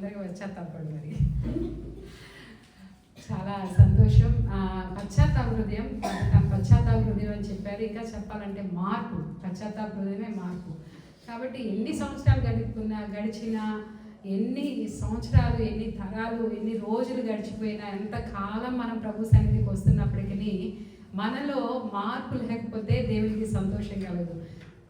అందరికీ వచ్చేస్తాడు మరి. చాలా సంతోషం. పశ్చాత్తాప హృదయం పశ్చాత్తాప హృదయం అని చెప్పారు. ఇంకా చెప్పాలంటే మార్పు పశ్చాత్తాప హృదయమే మార్పు. కాబట్టి ఎన్ని సంవత్సరాలు గడుపుకున్నా గడిచినా ఎన్ని సంవత్సరాలు ఎన్ని తరాలు ఎన్ని రోజులు గడిచిపోయినా ఎంత కాలం మనం ప్రభు సన్నిధికి వస్తున్నప్పటికీ మనలో మార్పు లేకపోతే దేవునికి సంతోషం కలదు.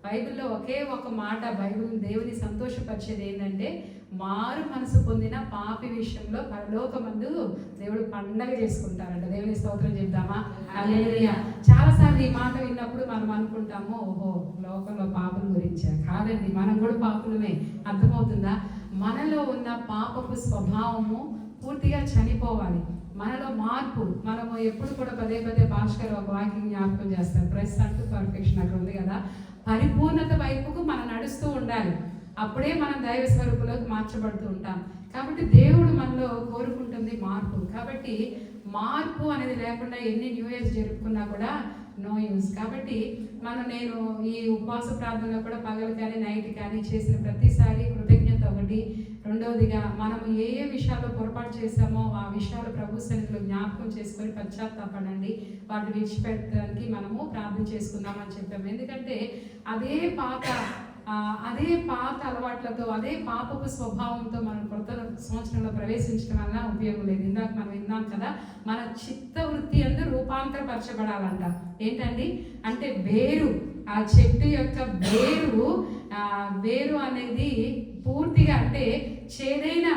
బైబిల్లో ఒకే ఒక మాట బైబిల్ దేవుని సంతోషపరిచేది ఏంటంటే మారు మనసు పొందిన పాపి విషయంలో పరలోకమందు దేవుడు పండగ చేసుకుంటారంట. దేవుని స్తోత్రం చెప్దామా? హల్లెలూయా. చాలాసార్లు ఈ మాట విన్నప్పుడు మనం అనుకుంటాము ఓహో లోకంలో పాపం గురించా. కాదండి మనం కూడా పాపులమే. అర్థమవుతుందా? మనలో ఉన్న పాపపు స్వభావము పూర్తిగా చనిపోవాలి. మనలో మార్పు మనము ఎప్పుడు కూడా పదే పదే భాస్కర్ ఒక వాకింగ్ జ్ఞాపకం చేస్తారు. ప్రెస్ అంటూ పర్ఫెక్షన్ అక్కడ ఉంది కదా. పరిపూర్ణత వైపుకు మనం నడుస్తూ ఉండాలి. అప్పుడే మనం దైవ స్వరూపులోకి మార్చబడుతూ ఉంటాం. కాబట్టి దేవుడు మనలో కోరుకుంటుంది మార్పు. కాబట్టి మార్పు అనేది లేకుండా ఎన్ని న్యూ ఇయర్స్ జరుపుకున్నా కూడా నో యూస్. కాబట్టి మనం నేను ఈ ఉపవాస ప్రార్థనలో కూడా పగలు కానీ నైట్ కానీ చేసిన ప్రతిసారి కృతజ్ఞత ఒకటి. రెండవదిగా మనం ఏ ఏ విషయాల్లో పొరపాటు చేశామో ఆ విషయాలు ప్రభు సన్నిధిలో జ్ఞాపకం చేసుకొని పశ్చాత్తాపడండి. వాటిని విడిచిపెట్టడానికి మనము ప్రార్థన చేసుకుందామని చెప్పాము. ఎందుకంటే అదే పాత అదే పాత అలవాట్లతో అదే పాపపు స్వభావంతో మనం కొత్త సంవత్సరంలో ప్రవేశించడం వల్ల ఉపయోగం లేదు. ఇందాక మనం విన్నాం కదా మన చిత్త వృత్తి అందు రూపాంతరపరచబడాలంట. ఏంటండి? అంటే వేరు. ఆ చెట్టు యొక్క వేరు వేరు అనేది పూర్తిగా అంటే చేదైన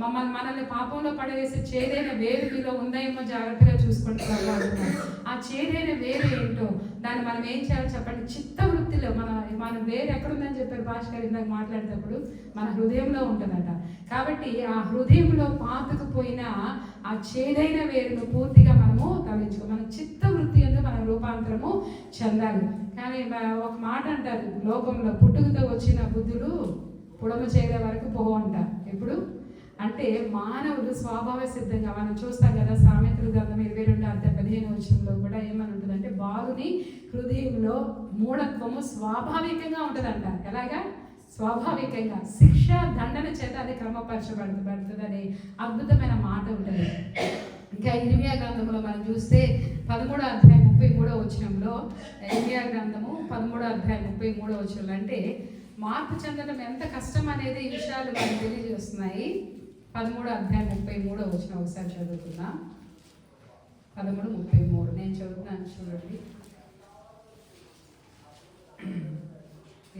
మమ్మల్ని మనల్ని పాపంలో పడవేసే చేదైన వేరు మీలో ఉందేమో జాగ్రత్తగా చూసుకోండి ప్రభు ఆ చేదైన వేరు ఏంటో దాన్ని మనం ఏం చేయాలి చెప్పండి. చిత్త వృత్తిలో మన మన వేరు ఎక్కడుందని చెప్పారు భాష గారు ఇందాక మాట్లాడేటప్పుడు మన హృదయంలో ఉంటుందట. కాబట్టి ఆ హృదయంలో పాతుకుపోయిన ఆ చేదైన వేరును పూర్తిగా మనము తొలగించుకో మన చిత్త వృత్తి ఎందుకు మన రూపాంతరము చెందాలి. కానీ ఒక మాట అంటారు లోకంలో పుట్టుకతో వచ్చిన బుద్ధులు పుడమ చేరే వరకు పోవు అంట ఎప్పుడు? అంటే మానవుడు స్వభావ సిద్ధంగా మనం చూస్తాం కదా సామెతలు గ్రంథం ఇరవై రెండు అంత పదిహేను వచ్చంలో కూడా ఏమని ఉంటుందంటే బాలుని హృదయంలో మూఢత్వము స్వాభావికంగా ఉంటుందంట. ఎలాగా? స్వాభావికంగా. శిక్ష దండన చేత అది క్రమపరచబడుతుందని పడుతుంది అద్భుతమైన మాట ఉంటుంది. ఇంకా ఇరిమియా గ్రంథంలో మనం చూస్తే పదమూడో అధ్యాయం ముప్పై మూడో వచనంలో ఇరిమియా గ్రంథము పదమూడో అధ్యాయం ముప్పై మూడో వచనంలో అంటే మార్పు చెందడం ఎంత కష్టం అనేది ఈ విషయాలు మనకు తెలియజేస్తున్నాయి. పదమూడు అధ్యాయం ముప్పై మూడో వచ్చిన ఒకసారి చదువుతున్నా పదమూడు ముప్పై మూడు. నేను చదువుతున్నాను చూడండి.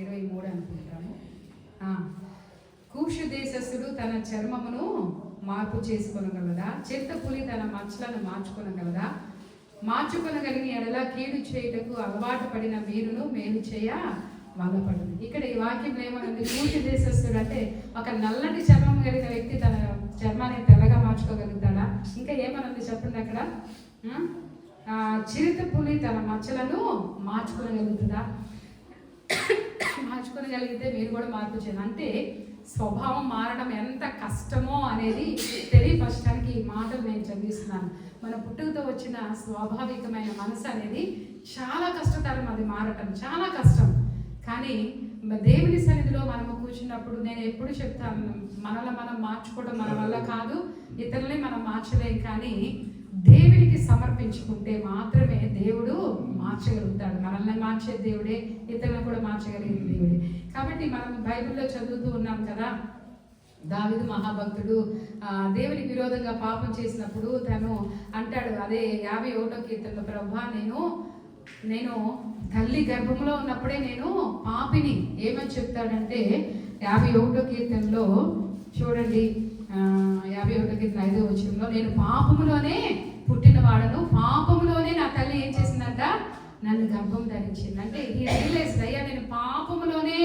ఇరవై మూడు అనుకుంటాము కూషు దేశస్థుడు తన చర్మమును మార్పు చేసుకొనగలదా? చెత్త పులి తన మచ్చలను మార్చుకొనగలదా? మార్చుకొనగలిగిన ఎడలా కీడు చేయుటకు అలవాటు పడిన మీరును మేలు చేయ బాధపడుతుంది. ఇక్కడ ఈ వాక్యం ఏమనుంది పూర్తి దేశస్థుడు అంటే ఒక నల్లటి చర్మం కలిగిన వ్యక్తి తన చర్మాన్ని తెల్లగా మార్చుకోగలుగుతాడా? ఇంకా ఏమనుంది చెప్పండి అక్కడ? చిరుత పులి తన మచ్చలను మార్చుకోగలుగుతుందా? మార్చుకోగలిగితే మీరు కూడా మార్పు చేయాలి అంటే స్వభావం మారడం ఎంత కష్టమో అనేది తెలియపరచడానికి ఈ మాటలు నేను చదివిస్తున్నాను. మన పుట్టుకతో వచ్చిన స్వాభావికమైన మనసు అనేది చాలా కష్టతరం అది మారటం. చాలా కష్టం. కానీ దేవుని సన్నిధిలో మనము కూర్చున్నప్పుడు నేను ఎప్పుడు చెప్తాను మనల్ని మనం మార్చుకోవడం మన వల్ల కాదు ఇతరులని మనం మార్చలేం కానీ దేవునికి సమర్పించుకుంటే మాత్రమే దేవుడు మార్చగలుగుతాడు. మనల్ని మార్చే దేవుడే ఇతరులను కూడా మార్చగలిగిన దేవుడే. కాబట్టి మనం బైబిల్లో చదువుతూ ఉన్నాం కదా దావిదు మహాభక్తుడు ఆ, దేవునికి విరోధంగా పాపం చేసినప్పుడు తను అంటాడు అదే యాభై ఒకటో కీర్తనలో ప్రభా నేను నేను తల్లి గర్భంలో ఉన్నప్పుడే నేను పాపిని ఏమని చెప్తాడంటే యాభై ఒకటో కీర్తనలో చూడండి యాభై ఒకటో కీర్తన ఐదో వచ్చంలో నేను పాపములోనే పుట్టిన వాడను పాపములోనే నా తల్లి ఏం చేసిందంట? నన్ను గర్భం ధరించింది. అంటే ఈ రియలైజ్ అయ్యా నేను పాపములోనే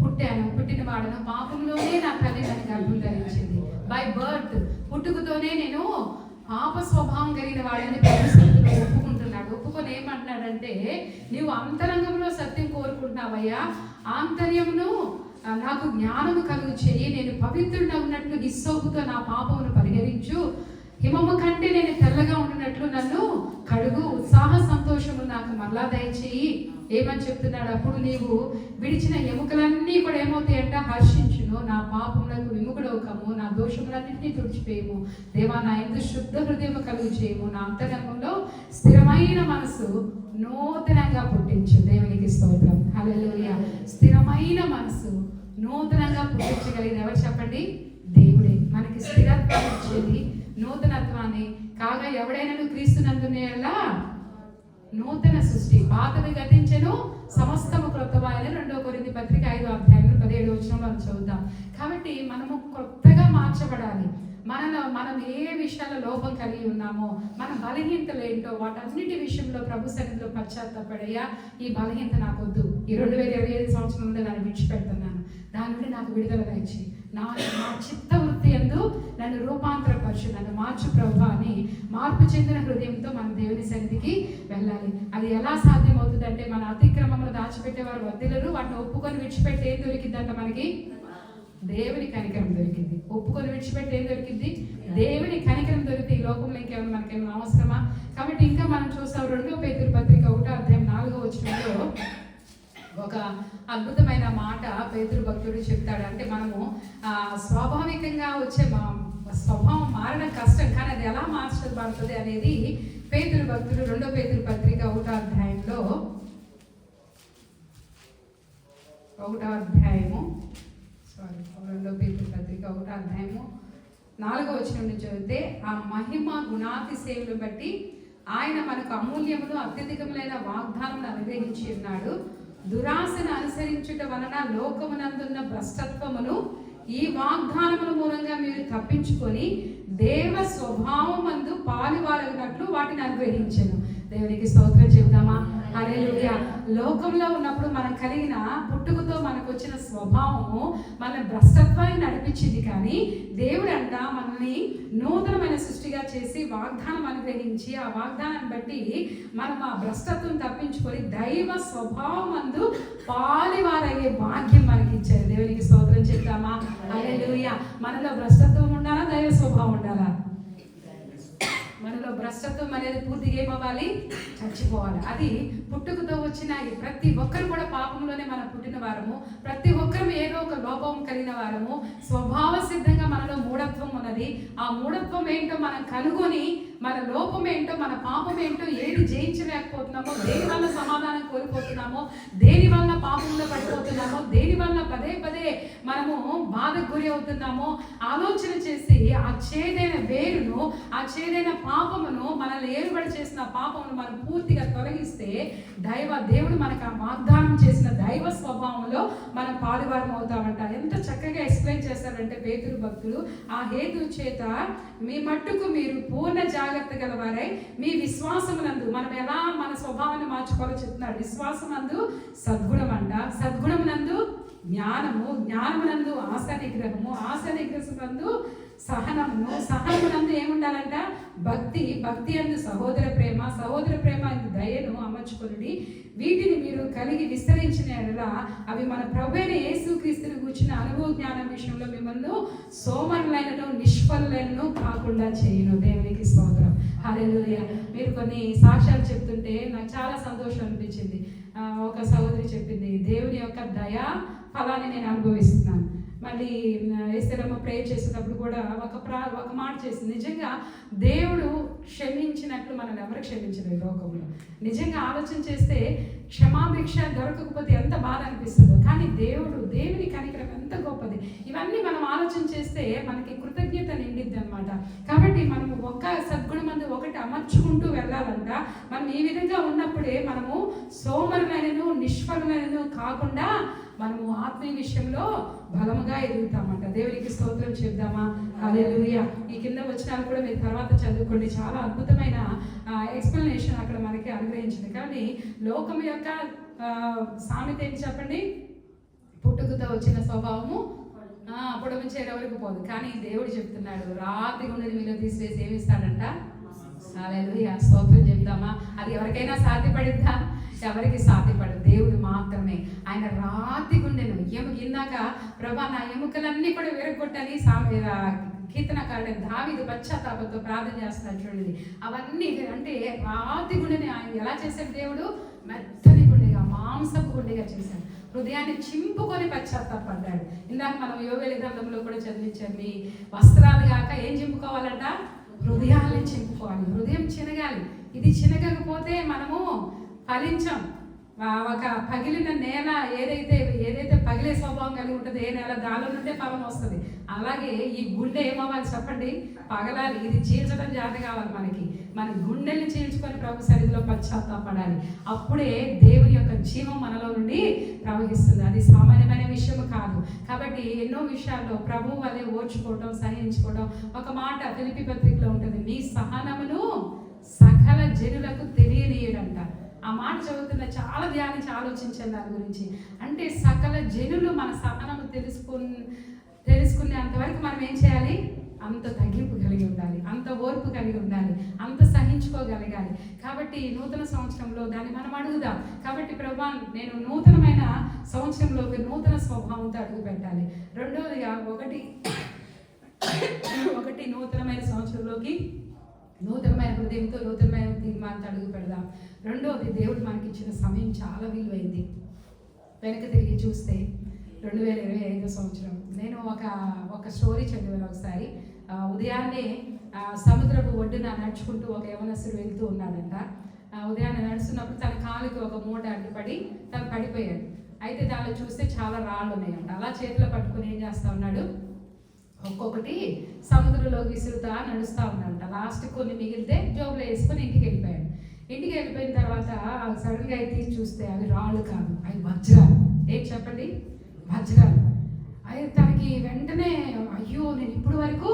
పుట్టాను పుట్టిన వాడను పాపంలోనే నా తల్లి నన్ను గర్భం ధరించింది. బై బర్త్ పుట్టుకతోనే నేను పాప స్వభావం కలిగిన వాడని ఒప్పుకొని ఏమంటున్నాడంటే నీవు అంతరంగంలో సత్యం కోరుకుంటున్నావయ్యా. ఆంతర్యమును నాకు జ్ఞానము కలుగు చెయ్యి నేను పవిత్రుడిగా ఉన్నట్లు ఇస్సోపుతో నా పాపమును పరిహరించు. హిమము కంటే నేను తెల్లగా ఉండినట్లు నన్ను కడుగు. ఉత్సాహ సంతోషము నాకు మరలా దయచేయి. ఏమని చెప్తున్నాడు? అప్పుడు నీవు విడిచిన ఎముకలన్నీ కూడా ఏమవుతాయంట? హర్షించును. నా పాపములకు విముకుడవుకము నా దోషములన్నింటినీ తుడిచిపోయము దేవా నా ఎందు శుద్ధ హృదయం కలుగు చేయము నా అంతరంగంలో స్థిరమైన మనసు నూతనంగా పుట్టించు. దేవునికి స్తోత్రం. హల్లెలూయా. స్థిరమైన మనసు నూతనంగా పుట్టించగలిగిన ఎవరు చెప్పండి? దేవుడే. మనకి స్థిరత్వం ఇచ్చేది నూతనత్వాన్ని. కాగా ఎవడైనా క్రీస్తునందునేలా? నూతన సృష్టి. పాతది గతించను సమస్తము క్రొత్తవాయని రెండో కొరింది పత్రిక ఐదో అధ్యాయంలో పదిహేడు వచ్చిన మనం చదువుతాం కాబట్టి మనము కొత్తగా మార్చబడాలి. మనలో మనం ఏ విషయాల లోపం కలిగి ఉన్నామో మన బలహీనతలు ఏంటో వాటన్నిటి విషయంలో ప్రభు సన్నిధిలో పశ్చాత్తాపడయ్యా. ఈ బలహీనత నాకొద్దు. ఈ రెండు వేల ఇరవై ఐదు సంవత్సరం నుండి దాన్ని విడిచిపెడుతున్నాను. దాని నుండి నాకు విడుదల ఇచ్చి నా నా చిత్త వృత్తి ఎందు నన్ను రూపాంతరపరచు నన్ను మార్చు ప్రభు అని మార్పు చెందిన హృదయంతో మన దేవుని సన్నిధికి వెళ్ళాలి. అది ఎలా సాధ్యమవుతుందంటే మన అతిక్రమంలో దాచిపెట్టే వారు వద్దులరు. వాటిని ఒప్పుకొని విడిచిపెట్టి ఏం దొరికిందంట మనకి? దేవుని కనికరం దొరికింది. ఒప్పుకొని విడిచిపెట్టి ఏం దొరికింది? దేవుని కనికరం దొరికితే ఈ లోకంలో ఇంకేమైనా మనకేమైనా అవసరమా? కాబట్టి ఇంకా మనం చూస్తాం రెండో పేతురు పత్రిక ఒకటో అధ్యాయం నాలుగో వచ్చినప్పుడు ఒక అద్భుతమైన మాట పేతురు భక్తుడు చెప్తాడు. అంటే మనము స్వాభావికంగా వచ్చే మా స్వభావం మారడం కష్టం కానీ అది ఎలా మార్చబడుతుంది అనేది పేతురు భక్తుడు రెండో పేతురు పత్రిక ఒకటో అధ్యాయంలో ఒకటో అధ్యాయము సారీ రెండో పేతురు పత్రిక ఒకటో అధ్యాయము నాలుగో వచ్చిన నుంచి చదివితే ఆ మహిమ గుణాతిశయులు బట్టి ఆయన మనకు అమూల్యములు అత్యధికములైన వాగ్దానములు అనుగ్రహించి ఉన్నాడు. దురాశను అనుసరించుట వలన లోకమునందున్న భ్రష్టత్వమును ఈ వాగ్దానముల మూలంగా మీరు తప్పించుకొని దేవ స్వభావం స్వభావమందు పాలువారగినట్లు వాటిని అనుగ్రహించను. దేవునికి స్తోత్రం చెబుతామా? హల్లెలూయా లోకంలో ఉన్నప్పుడు మనం కలిగిన పుట్టుకతో మనకు వచ్చిన స్వభావము మన భ్రష్టత్వాన్ని నడిపించింది కానీ దేవుడు అంట మనల్ని నూతనమైన సృష్టిగా చేసి వాగ్దానం అనుగ్రహించి ఆ వాగ్దానాన్ని బట్టి మనం ఆ భ్రష్టత్వం తప్పించుకొని దైవ స్వభావం అందు పాలివారయ్యే భాగ్యం మనకి ఇచ్చారు. దేవునికి స్తోత్రం చెప్తామా? హల్లెలూయా మనలో భ్రష్టత్వం ఉండాలా? దైవ స్వభావం ఉండాలా? అందులో భ్రష్టత్వం అనేది పూర్తిగా ఏమవ్వాలి? చచ్చిపోవాలి. అది పుట్టుకతో వచ్చిన ప్రతి ఒక్కరు కూడా పాపంలోనే మనం పుట్టిన వారము. ప్రతి ఒక్కరు ఏదో ఒక లోపం కలిగిన వారము. స్వభావ సిద్ధంగా మనలో మూఢత్వం ఉన్నది. ఆ మూఢత్వం ఏంటో మనం కనుగొని మన లోపం ఏంటో మన పాపం ఏంటో ఏది జయించలేకపోతున్నామో దేని వల్ల సమాధానం కోల్పోతున్నామో దేని వల్ల పాపంలో పడిపోతున్నామో దేని వల్ల పదే పదే మనము బాధకు గురి అవుతున్నామో ఆలోచన చేసి ఆ చేదైన వేరును ఆ చేదైన పాపమును మనల్ని ఏలుబడి చేసిన పాపమును మనం పూర్తిగా తొలగిస్తే దైవ దేవుడు మనకు ఆ వాగ్దానం చేసిన దైవ స్వభావంలో మనం పాలువారం అవుతామంట ఎంత చక్కగా అంటే పేతురు భక్తులు ఆ హేతు చేత మీ మట్టుకు మీరు పూర్ణ జాగ్రత్త గలవారై మీ విశ్వాసమునందు మనం ఎలా మన స్వభావాన్ని మార్చుకోవాలో చెప్తున్నారు. విశ్వాసమందు సద్గుణం అంట సద్గుణమునందు జ్ఞానము జ్ఞానమునందు ఆశ నిగ్రహము ఆశ నిగ్రహమునందు సహనము. సహనమునందు ఏముండాలంట? భక్తి. భక్తి అందు సహోదర ప్రేమ సహోదర ప్రేమ అందు దయను అమర్చుకొని వీటిని మీరు కలిగి విస్తరించిన ఎడల అవి మన ప్రభువైన విషయంలో మిమ్మల్ని సోమరులైనను నిష్ఫలైనను కాకుండా చేయను. దేవునికి స్తోత్రం. హరేలుయ మీరు కొన్ని సాక్ష్యాలు చెప్తుంటే నాకు చాలా సంతోషం అనిపించింది. ఒక సహోదరి చెప్పింది దేవుని యొక్క దయా ఫలాన్ని నేను అనుభవిస్తున్నాను. మళ్ళీ ఏసరమ్మ ప్రేయర్ చేసేటప్పుడు కూడా ఒక ప్రా ఒక మాట చేసింది. నిజంగా దేవుడు క్షమించినట్లు మనల్ని ఎవరు క్షమించలేదు లోకంలో. నిజంగా ఆలోచన చేస్తే క్షమాభిక్ష దొరకకపోతే ఎంత బాధ అనిపిస్తుందో. కానీ దేవుడు దేవుని కనికరం ఎంత గొప్పది. ఇవన్నీ మనం ఆలోచన చేస్తే మనకి కృతజ్ఞత నిండిద్ది అనమాట కాబట్టి మనము ఒక్క సద్గుణం అందు ఒకటి అమర్చుకుంటూ వెళ్ళాలంట. మనం ఈ విధంగా ఉన్నప్పుడే మనము సోమరమైనను నిష్ఫలమైనను కాకుండా మనము ఆత్మీయ విషయంలో బలముగా ఎదుగుతామంట. దేవునికి స్తోత్రం చెప్దామా? హల్లెలూయా. ఈ కింద వచ్చినాలు కూడా మీరు తర్వాత చదువుకోండి. చాలా అద్భుతమైన ఎక్స్ప్లెనేషన్ అక్కడ మనకి అనుగ్రహించింది. కానీ లోకం యొక్క సామెత ఏంటి చెప్పండి? పుట్టుకతో వచ్చిన స్వభావము ఆ, పొడవు వరకు పోదు. కానీ దేవుడు చెప్తున్నాడు రాత్రి గుండెని మీలో తీసివేసి ఏమిస్తాడంట హల్లెలూయా. స్తోత్రం చెప్దామా అది ఎవరికైనా సాధ్యపడిద్దా? ఎవరికి సాధ్యపడదు. దేవుడు మాత్రమే. ఆయన రాతి గుండెను ఎము ఇందాక ప్రభా నా ఎముకలన్నీ కూడా విరగొట్టని సామె కీర్తనకారుడు దావిది పశ్చాత్తాపంతో ప్రార్థన చేస్తున్నాడు చూడండి. అవన్నీ అంటే రాతి గుండెని ఆయన ఎలా చేశాడు దేవుడు? మెత్తని గుండెగా మాంసపు గుండెగా చేశాడు. హృదయాన్ని చింపుకొని పశ్చాత్తాపడ్డాడు ఇందాక మనం యోవేలి గ్రంథంలో కూడా చదివించాం మీ వస్త్రాలు కాక ఏం చింపుకోవాలంట? హృదయాన్ని చింపుకోవాలి. హృదయం చినగాలి. ఇది చినగకపోతే మనము ఫలించం. ఒక పగిలిన నేల ఏదైతే ఏదైతే పగిలే స్వభావం కలిగి ఉంటుందో ఏ నేల దానిలో నుండే ఫలం వస్తుంది. అలాగే ఈ గుండె ఏమవ్వాలి చెప్పండి? పగలాలి. ఇది చీల్చడం జాత కావాలి మనకి. మన గుండెల్ని చీల్చుకొని ప్రభు సన్నిధిలో పశ్చాత్తాపడాలి. అప్పుడే దేవుని యొక్క జీవం మనలో నుండి ప్రవహిస్తుంది. అది సామాన్యమైన విషయం కాదు. కాబట్టి ఎన్నో విషయాల్లో ప్రభు వల్లే ఓర్చుకోవడం సహించుకోవడం ఒక మాట ఫిలిపి పత్రికలో ఉంటుంది. మీ సహనమును సకల జనులకు తెలియనీయడంట ఆ మాట చదువుతున్న చాలా ధ్యానించి ఆలోచించాను దాని గురించి. అంటే సకల జనులు మన సహనము తెలుసుకుని తెలుసుకునే అంతవరకు మనం ఏం చేయాలి? అంత తగ్గింపు కలిగి ఉండాలి అంత ఓర్పు కలిగి ఉండాలి అంత సహించుకోగలగాలి. కాబట్టి నూతన సంవత్సరంలో దాన్ని మనం అడుగుదాం. కాబట్టి ప్రభా నేను నూతనమైన సంవత్సరంలోకి నూతన స్వభావంతో అడుగు పెట్టాలి. రెండవదిగా ఒకటి ఒకటి నూతనమైన సంవత్సరంలోకి నూతనమైన హృదయంతో నూతనమైన తీర్మానంతో అడుగు పెడదాం. రెండవది దేవుడు మనకి ఇచ్చిన సమయం చాలా విలువైంది. వెనక తిరిగి చూస్తే రెండు వేల ఇరవై ఐదో సంవత్సరం. నేను ఒక ఒక స్టోరీ చదివాను ఒకసారి. ఉదయాన్నే సముద్రపు ఒడ్డున నడుచుకుంటూ ఒక యవనస్తుడు వెళ్తూ ఉన్నాడంట. ఉదయాన్నే నడుస్తున్నప్పుడు తన కాలుకి ఒక మూట అడ్డుపడి తను పడిపోయాడు. అయితే దానిలో చూస్తే చాలా రాళ్ళు ఉన్నాయంట. అలా చేతిలో పట్టుకుని ఏం చేస్తా ఉన్నాడు? ఒక్కొక్కటి సముద్రంలో విసురుతా నడుస్తూ ఉన్నాడంట. లాస్ట్ కొన్ని మిగిలితే జోబులో వేసుకొని ఇంటికి వెళ్ళిపోయాడు. ఇంటికి వెళ్ళిపోయిన తర్వాత సడన్గా అయితే చూస్తే అవి రాళ్ళు కాదు. అవి వజ్రాలు. ఏం చెప్పండి? వజ్రాలు. అయితే తనకి వెంటనే అయ్యో నేను ఇప్పుడు వరకు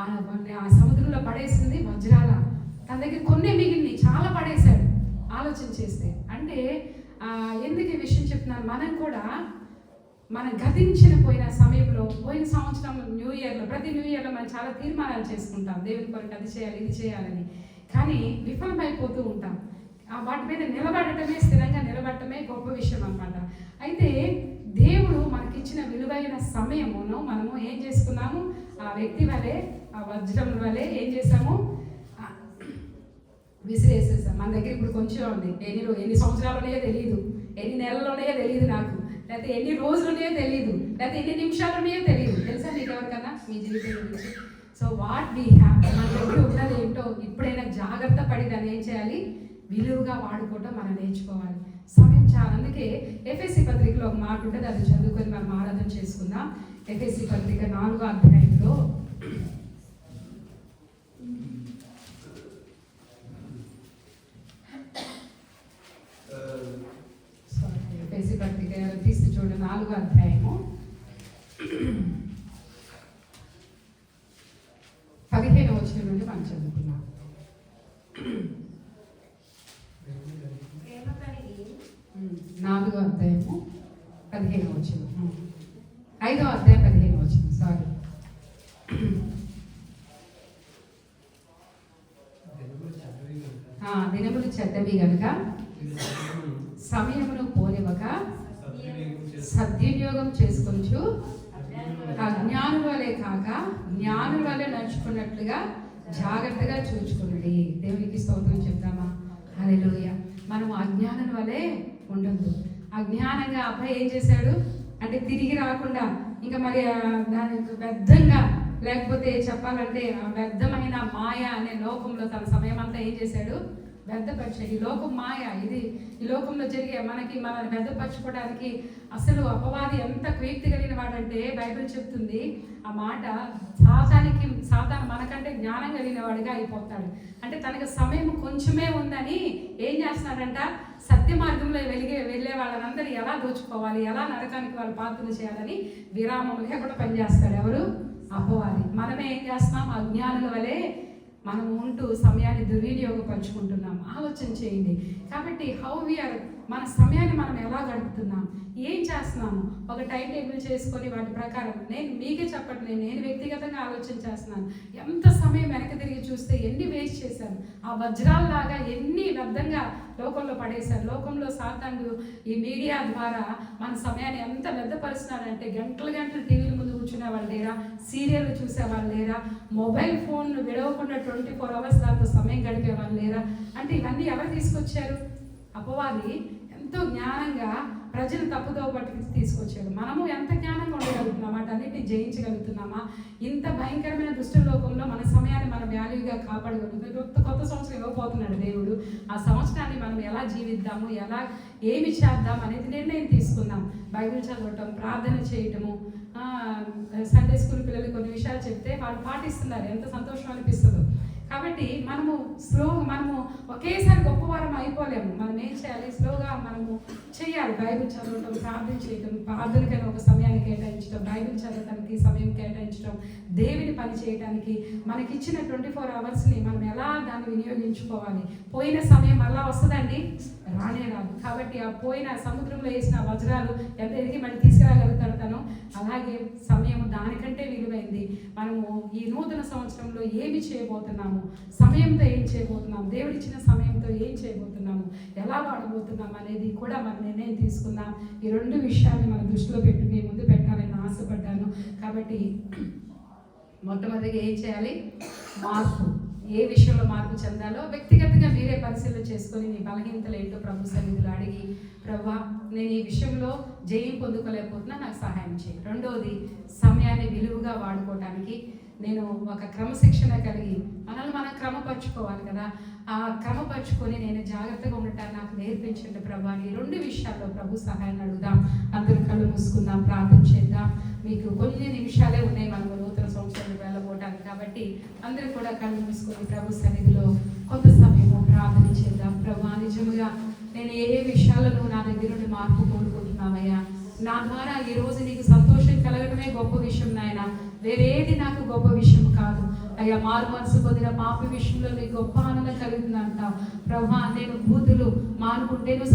ఆ సముద్రంలో పడేసింది వజ్రాల. తన దగ్గర కొన్ని మిగిలినాయి చాలా పడేశాడు ఆలోచన చేస్తే. అంటే ఎందుకు ఈ విషయం చెప్తున్నాను? మనం కూడా మనం గతించిన పోయిన సమయంలో పోయిన సంవత్సరం న్యూ ఇయర్లో ప్రతి న్యూ ఇయర్లో మనం చాలా తీర్మానాలు చేసుకుంటాం. దేవుని కొరకు అది చేయాలి ఇది చేయాలని. కానీ విఫలమైపోతూ ఉంటాం. ఆ వాటి మీద నిలబడటమే స్థిరంగా నిలబడటమే గొప్ప విషయం అన్నమాట అయితే దేవుడు మనకిచ్చిన విలువైన సమయమును మనము ఏం చేసుకున్నాము ఆ వలె ఆ వజ్రం వలె ఏం చేసాము విసిరేసేసాం. మన దగ్గర ఇప్పుడు కొంచెం ఉంది. ఎన్ని ఎన్ని సంవత్సరాలు ఉన్నాయో తెలియదు ఎన్ని నెలలు ఉన్నాయో తెలియదు నాకు. లేకపోతే ఎన్ని రోజులు ఉన్నాయో తెలియదు లేకపోతే ఎన్ని నిమిషాలు ఉన్నాయో తెలియదు తెలుసా మీకు ఎవరికన్నా? మీ జీవితం గురించి. సో వాట్ వీ హ్యావ్ మన దగ్గర ఉన్నది ఏంటో ఇప్పుడైనా జాగ్రత్త పడి దాన్ని ఏం చేయాలి? విలువగా వాడుకోవటం మనం నేర్చుకోవాలి. సమయం చాలా. అందుకే ఎఫ్ఎస్సి పత్రికలో ఒక మాట ఉంటుంది. అది చదువుకొని మనం ఆరాధన చేసుకుందాం. ఎఫ్ఎస్సి పత్రిక నాలుగో అధ్యాయంలో. ఎఫ్ఎస్సి పత్రిక తీసి చూడండి నాలుగో అధ్యాయము. పదిహేను వచ్చిన నుండి మనం చదువుకున్నాం నాలుగో అధ్యాయము పదిహేను వచ్చిన ఐదో అధ్యాయం పదిహేను వచ్చింది. సారీ. దినములు చెడ్డవి గనుక సమయమును పోనివ్వక సద్వినియోగం చేసుకొంచు అజ్ఞానుల వలె కాక జ్ఞానుల వలె నడుచుకున్నట్లుగా జాగ్రత్తగా చూచుకున్నది దేవునికి స్తోత్రం చెప్తామా లోయ మనం అజ్ఞానుల వలె ఉండద్దు. అజ్ఞానంగా అబ్బాయి ఏం చేశాడు? అంటే తిరిగి రాకుండా ఇంకా మరి దాని వ్యర్థంగా లేకపోతే చెప్పాలంటే వ్యర్థమైన మాయ అనే లోకంలో తన సమయం అంతా ఏం చేశాడు? వ్యర్థపరిచాడు. ఈ లోకం మాయ ఇది ఈ లోకంలో జరిగే మనకి మనల్ని వ్యర్థపరచుకోవడానికి అసలు అపవాది ఎంత కీర్తి కలిగిన వాడంటే బైబిల్ చెప్తుంది ఆ మాట సాతానికి సాతాను మనకంటే జ్ఞానం కలిగిన వాడిగా అయిపోతాడు. అంటే తనకు సమయం కొంచెమే ఉందని ఏం చేస్తున్నాడంట? సత్య మార్గంలో వెలిగే వెళ్ళే వాళ్ళందరూ ఎలా దోచుకోవాలి ఎలా నరకానికి వాళ్ళు పాత్రలు చేయాలని విరామం లేకుండా పనిచేస్తాడు ఎవరు? అపోవాలి మనమే ఏం చేస్తున్నాం? అజ్ఞానుల వలె మనం ఉంటూ సమయాన్ని దుర్వినియోగపరుచుకుంటున్నాం ఆలోచన చేయండి. కాబట్టి హౌ వీఆర్ మన సమయాన్ని మనం ఎలా గడుపుతున్నాం? ఏం చేస్తున్నాము? ఒక టైం టేబుల్ చేసుకొని వాటి ప్రకారం నేను మీకే చెప్పట్లేదు నేను వ్యక్తిగతంగా ఆలోచన చేస్తున్నాను. ఎంత సమయం వెనక తిరిగి చూస్తే ఎన్ని వేస్ట్ చేశాను? ఆ వజ్రాల్లాగా ఎన్ని వ్యర్థంగా లోకంలో పడేశారు? లోకంలో సాతాండు ఈ మీడియా ద్వారా మన సమయాన్ని ఎంత వ్యర్థపరుస్తున్నారంటే గంటలు గంటలు టీవీల ముందు కూర్చునే వాళ్ళు లేరా సీరియల్ చూసే వాళ్ళు లేరా మొబైల్ ఫోన్ విడవకుండా ట్వంటీ ఫోర్ అవర్స్ దాంతో సమయం గడిపే వాళ్ళు లేరా అంటే ఇవన్నీ ఎవరు తీసుకొచ్చారు? అపవాది ఎంతో జ్ఞానంగా ప్రజలు తప్పుదో పట్టుకు తీసుకొచ్చాడు. మనము ఎంత జ్ఞానంగా ఉండగలుగుతున్నామా? వాటన్నిటిని జయించగలుగుతున్నామా? ఇంత భయంకరమైన దుష్ట లోకంలో మన సమయాన్ని మనం వాల్యూగా కాపాడగలుగుతుంది కొత్త సంవత్సరం ఇవ్వబోతున్నాడు దేవుడు. ఆ సంవత్సరాన్ని మనం ఎలా జీవిద్దాము? ఎలా ఏమి చేద్దాం? అనేది నిర్ణయం తీసుకుందాం. బైబిల్ చదవటం ప్రార్థన చేయటము సండే స్కూల్ పిల్లలు కొన్ని విషయాలు చెప్తే వాళ్ళు పాటిస్తున్నారు. ఎంత సంతోషం అనిపిస్తుందో. కాబట్టి మనము స్లో మనము ఒకేసారి గొప్పవారం అయిపోలేము. మనం ఏం చేయాలి? స్లోగా మనము చేయాలి. బైబిల్ చదవటం ప్రార్థన చేయటం ప్రార్థనకైనా ఒక సమయాన్ని కేటాయించడం బైబిల్ చదవటానికి సమయం కేటాయించడం దేవుని పని చేయడానికి మనకి ఇచ్చిన ట్వంటీ ఫోర్ అవర్స్ని మనం ఎలా దాన్ని వినియోగించుకోవాలి? పోయిన సమయం మళ్ళా వస్తుందండి? రానే రాదు. కాబట్టి ఆ పోయిన సముద్రంలో వేసిన వజ్రాలు ఎంత ఎదిగి మళ్ళీ తీసుకురాగలుగుతాడు తను? అలాగే సమయం దానికంటే విలువైంది. మనము ఈ నూతన సంవత్సరంలో ఏమి చేయబోతున్నాము? సమయంతో ఏం చేయబోతున్నాము దేవుడిచ్చిన సమయంతో ఏం చేయబోతున్నాము? ఎలా వాడబోతున్నాం అనేది కూడా మన నిర్ణయం తీసుకుందాం. ఈ రెండు విషయాన్ని మన దృష్టిలో పెట్టుకుని ముందు పెట్టాలని ఆశపడ్డాను. కాబట్టి మొట్టమొదటిగా ఏం చేయాలి? మార్పు. ఏ విషయంలో మార్పు చెందాలో వ్యక్తిగతంగా మీరే పరిశీలన చేసుకొని మీ బలహీనతలు ఏంటో ప్రభు సన్నిధిలో అడిగి ప్రభా నేను ఈ విషయంలో జయం పొందుకోలేకపోతున్నా నాకు సహాయం చేయి. రెండవది సమయాన్ని విలువగా వాడుకోవటానికి నేను ఒక క్రమశిక్షణ కలిగి మనల్ని మనం క్రమపరుచుకోవాలి కదా. ఆ క్రమపరుచుకొని నేను జాగ్రత్తగా ఉండటాన్ని నాకు నేర్పించండి ప్రభా. ఈ రెండు విషయాల్లో ప్రభు సహాయాన్ని అడుగుదాం. అందరూ కళ్ళు మూసుకుందాం ప్రార్థన చేద్దాం. మీకు కొన్ని నిమిషాలే ఉన్నాయి మనము నూతన సంవత్సరం వెళ్ళబోటానికి కాబట్టి అందరూ కూడా కళ్ళు మూసుకొని ప్రభు సన్నిధిలో కొంత సమయము ప్రార్థన చేద్దాం. ప్రభా నిజముగా నేను ఏ ఏ విషయాలను నా దగ్గర నుండి మార్పు కోరుకుంటున్నామయ్యా? నా ద్వారా ఈ రోజు నీకు సంతోషం కలగడమే గొప్ప విషయం నాయన. వేరేది నాకు గొప్ప విషయం కాదు. అయ్యా మారు మనసు పొందిన పాప విషయంలో నీ గొప్ప ఆనందం కలుగుతుంది అంటావు ప్రభా నేను బూతులు మానుకుంటేను